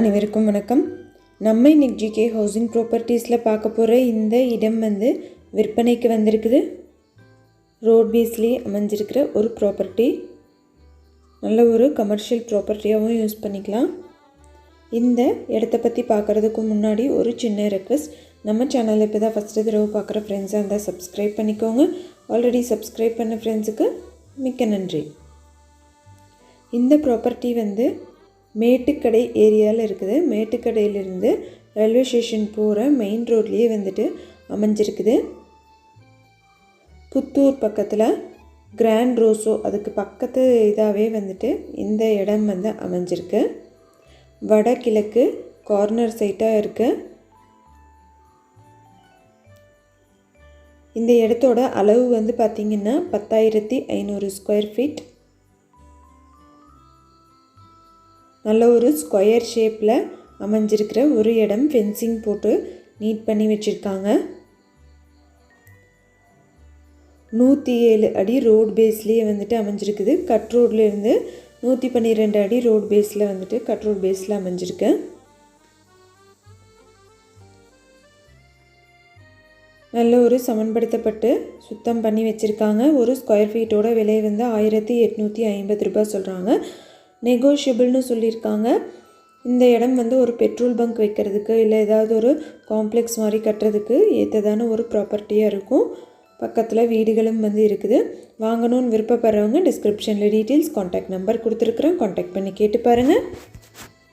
அனைவருக்கும் வணக்கம். நம்ம இன்னைக்கு ஜிகே ஹவுசிங் ப்ராப்பர்ட்டிஸில் பார்க்க போகிற இந்த இடம் வந்து விற்பனைக்கு வந்திருக்குது. ரோட் பேஸ்லேயே அமைஞ்சிருக்கிற ஒரு ப்ராப்பர்ட்டி. நல்ல ஒரு கமர்ஷியல் ப்ராப்பர்ட்டியாகவும் யூஸ் பண்ணிக்கலாம். இந்த இடத்த பற்றி பார்க்குறதுக்கு முன்னாடி ஒரு சின்ன ரெக்வஸ்ட் நம்ம சேனலில் இப்போ தான் ஃபஸ்ட்டு தடவை பார்க்குற ஃப்ரெண்ட்ஸாக இருந்தால் சப்ஸ்கிரைப் பண்ணிக்கோங்க. ஆல்ரெடி சப்ஸ்கிரைப் பண்ண ஃப்ரெண்ட்ஸுக்கு மிக்க நன்றி. இந்த ப்ராப்பர்ட்டி வந்து மேட்டுக்கடை ஏரியாவில் இருக்குது. மேட்டுக்கடையிலிருந்து ரயில்வே ஸ்டேஷன் போகிற மெயின் ரோட்லேயே வந்துட்டு அமைஞ்சிருக்குது. புத்தூர் பக்கத்தில் கிராண்ட் ரோஸோ அதுக்கு பக்கத்து இதாகவே வந்துட்டு இந்த இடம் வந்து அமைஞ்சிருக்கு. வடகிழக்கு கார்னர் சைட்டாக இருக்குது இந்த இடத்தோட அளவு வந்து பார்த்திங்கன்னா பத்தாயிரத்தி ஐநூறு ஸ்கொயர் ஃபீட் நல்ல ஒரு ஸ்கொயர் ஷேப்பில் அமைஞ்சிருக்கிற ஒரு இடம் ஃபென்சிங் போட்டு நீட் பண்ணி வச்சுருக்காங்க. நூற்றி ஏழு அடி ரோட் பேஸ்லேயே வந்துட்டு அமைஞ்சிருக்குது. கட் ரோட்லேருந்து நூற்றி பன்னிரெண்டு அடி ரோட் பேஸில் வந்துட்டு கட் ரோட் பேஸில் அமைஞ்சிருக்கு. நல்ல ஒரு சமன்படுத்தப்பட்டு சுத்தம் பண்ணி வச்சுருக்காங்க. ஒரு ஸ்கொயர் ஃபீட்டோட விலை வந்து ஆயிரத்தி எட்நூற்றி ஐம்பது ரூபாய் சொல்கிறாங்க நெகோஷியபிள்னு சொல்லியிருக்காங்க. இந்த இடம் வந்து ஒரு பெட்ரோல் பங்க் வைக்கிறதுக்கு இல்லை ஏதாவது ஒரு காம்ப்ளெக்ஸ் மாதிரி கட்டுறதுக்கு ஏற்றதான ஒரு ப்ராப்பர்ட்டியாக இருக்கும். பக்கத்தில் வீடுகளும் வந்து இருக்குது. வாங்கணும்னு விருப்பப்படுறவங்க டிஸ்கிரிப்ஷனில் டீட்டெயில்ஸ் காண்டாக்ட் நம்பர் கொடுத்துருக்குறேன் காண்டாக்ட் பண்ணி கேட்டு பாருங்கள்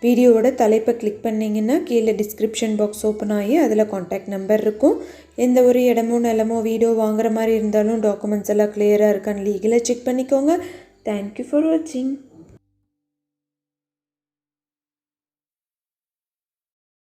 வீடியோவோட தலைப்பை கிளிக் பண்ணிங்கன்னா கீழே டிஸ்கிரிப்ஷன் பாக்ஸ் ஓப்பன் ஆகி அதில் காண்டாக்ட் நம்பர் இருக்கும். எந்த ஒரு இடமோ நிலமோ வீடியோ வாங்குற மாதிரி இருந்தாலும் டாக்குமெண்ட்ஸ் எல்லாம் கிளியராக இருக்கான்னு லீகலாக செக் பண்ணிக்கோங்க. தேங்க்யூ ஃபார் வாட்சிங்